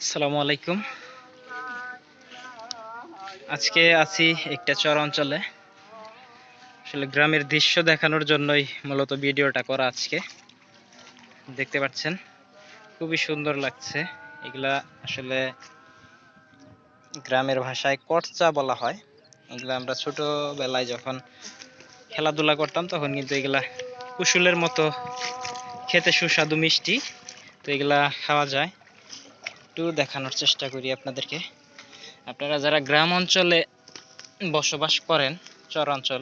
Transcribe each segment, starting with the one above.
আসসালামু আলাইকুম। আজকে আছি একটা চর অঞ্চলে। আসলে গ্রামের দৃশ্য দেখানোর জন্যই মূলত ভিডিওটা করা আজকে। দেখতে পাচ্ছেন, খুবই সুন্দর লাগছে। এগুলা আসলে গ্রামের ভাষায় কটচা বলা হয়। এগুলা আমরা ছোটবেলায় যখন খেলাধুলা করতাম, তখন কিন্তু এগুলা কুসুলের মতো খেতে সুস্বাদু মিষ্টি। তো এগুলা খাওয়া যায়। একটু দেখানোর চেষ্টা করি আপনাদেরকে। আপনারা যারা গ্রাম অঞ্চলে বসবাস করেন চর অঞ্চল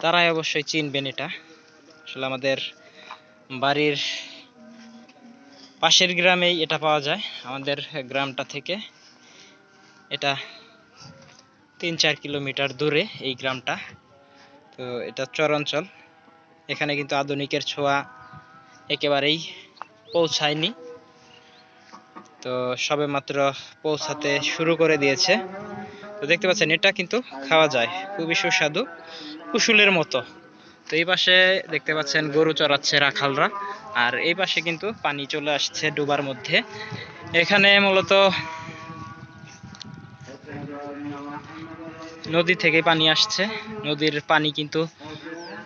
তারাই অবশ্যই চিনবেন এটা। আসলে আমাদের বাড়ির পাশের গ্রামেই এটা পাওয়া যায়, আমাদের গ্রামটা থেকে। এটা তিন চার কিলোমিটার দূরে এই গ্রামটা। তো এটা চর অঞ্চল এখানে কিন্তু আধুনিকের ছোঁয়া একেবারেই পৌঁছায়নি। তো সবে মাত্র পৌঁছাতে শুরু করে দিয়েছে। তো দেখতে পাচ্ছেন, এটা কিন্তু খাওয়া যায়। খুবই সুস্বাদু, কুসুলের মতো। তো এই পাশে দেখতে পাচ্ছেন, গরু চড়াচ্ছে রাখালরা। আর এই পাশে কিন্তু পানি চলে আসছে ডোবার মধ্যে। এখানে মূলত নদী থেকে পানি আসছে। নদীর পানি কিন্তু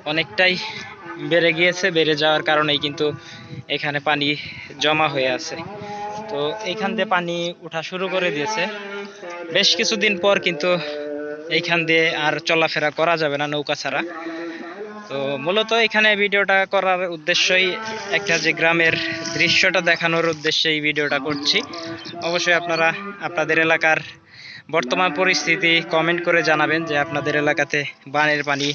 অনেকটাই বেড়ে গিয়েছে, বেড়ে যাওয়ার কারণেই কিন্তু এখানে পানি জমা হয়ে আছে। তো এইখান দিয়ে পানি ওঠা শুরু করে দিয়েছে। বেশ কিছুদিন পর কিন্তু এইখান দিয়ে আর চলাফেরা করা যাবে না নৌকা ছাড়া। তো মূলত এখানে ভিডিওটা করার উদ্দেশ্যই একটা যে গ্রামের দৃশ্যটা দেখানোর উদ্দেশ্যে এই ভিডিওটা করছি। অবশ্যই আপনারা আপনাদের এলাকার বর্তমান পরিস্থিতি কমেন্ট করে জানাবেন যে আপনাদের এলাকাতে বানের পানি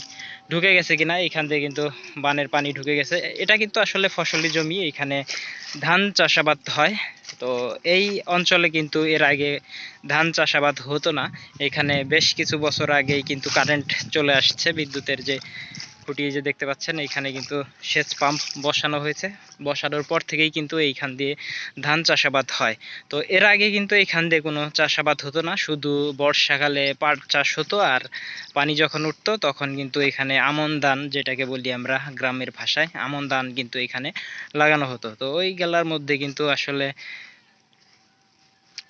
ঢুকে গেছে কিনা। এখান দিয়ে কিন্তু বানের পানি ঢুকে গেছে। এটা কিন্তু আসলে ফসলি জমি এখানে ধান চাষাবাদ হয়। তো এই অঞ্চলে কিন্তু এর আগে ধান চাষাবাদ হতো না। এখানে বেশ কিছু বছর আগেই কিন্তু কারেন্ট চলে আসছে। বিদ্যুতের যে খুঁটি যে দেখতে পাচ্ছেন, এখানে কিন্তু সেচ পাম্প বসানো হয়েছে। বসানোর পর থেকেই কিন্তু এইখান দিয়ে ধান চাষাবাদ হয়। তো এর আগে কিন্তু এইখান দিয়ে কোনো চাষাবাদ হতো না। শুধু বর্ষাকালে পাট চাষ হতো আর পানি যখন উঠতো, তখন কিন্তু এখানে আমন ধান যেটাকে বলি আমরা গ্রামের ভাষায়, আমন ধান কিন্তু এখানে লাগানো হতো। তো ওই গেলার মধ্যে কিন্তু আসলে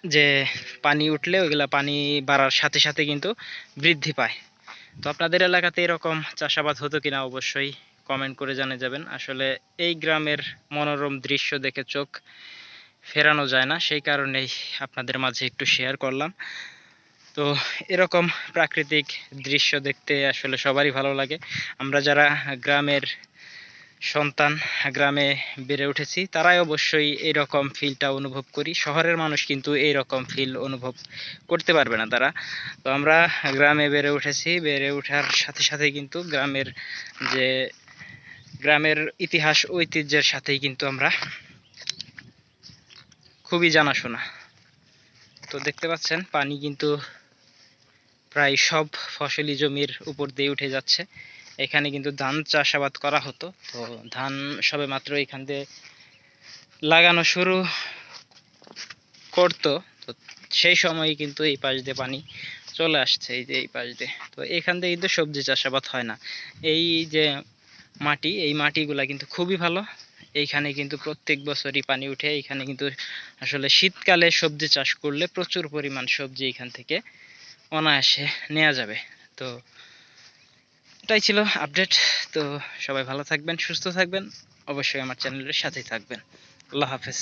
যে পানি উঠলে ওইগুলা পানি বাড়ার সাথে সাথে কিন্তু বৃদ্ধি পায়। তো আপনাদের এলাকাতে এরকম চাষাবাদ হতো কিনা অবশ্যই কমেন্ট করে জানিয়ে যাবেন। আসলে এই গ্রামের মনোরম দৃশ্য দেখে চোখ ফেরানো যায় না, সেই কারণেই আপনাদের মাঝে একটু শেয়ার করলাম। তো এরকম প্রাকৃতিক দৃশ্য দেখতে আসলে সবারই ভালো লাগে। আমরা যারা গ্রামের সন্তান গ্রামে বেড়ে উঠেছি, তারাই অবশ্যই এরকম ফিলটা অনুভব করি। শহরের মানুষ কিন্তু এইরকম ফিল অনুভব করতে পারবে না তারা। তো আমরা গ্রামে বেড়ে উঠেছি, বেড়ে ওঠার সাথে সাথে কিন্তু গ্রামের যে, গ্রামের ইতিহাস, ঐতিহ্যের সাথেই কিন্তু আমরা খুবই জানাশোনা। তো দেখতে পাচ্ছেন, পানি কিন্তু প্রায় সব ফসলি জমির উপর দিয়ে উঠে যাচ্ছে। এখানে কিন্তু ধান চাষাবাদ করা হতো। তো ধান সবে মাত্র এখান দিয়ে লাগানো শুরু করতো। তো সেই সময় কিন্তু এই পাশ দিয়ে পানি চলে আসছে, এই যে এই পাশ দিয়ে। তো এখান দিয়ে কিন্তু সবজি চাষাবাদ হয় না। এই যে মাটি, এই মাটিগুলা কিন্তু খুবই ভালো। এইখানে কিন্তু প্রত্যেক বছরই পানি উঠে। এইখানে কিন্তু আসলে শীতকালে সবজি চাষ করলে প্রচুর পরিমাণ সবজি এখান থেকে অনায়াসে নেওয়া যাবে। তো এটাই ছিল আপডেট তো সবাই ভালো থাকবেন, সুস্থ থাকবেন। অবশ্যই আমার চ্যানেলের সাথেই থাকবেন। আল্লাহ হাফেজ।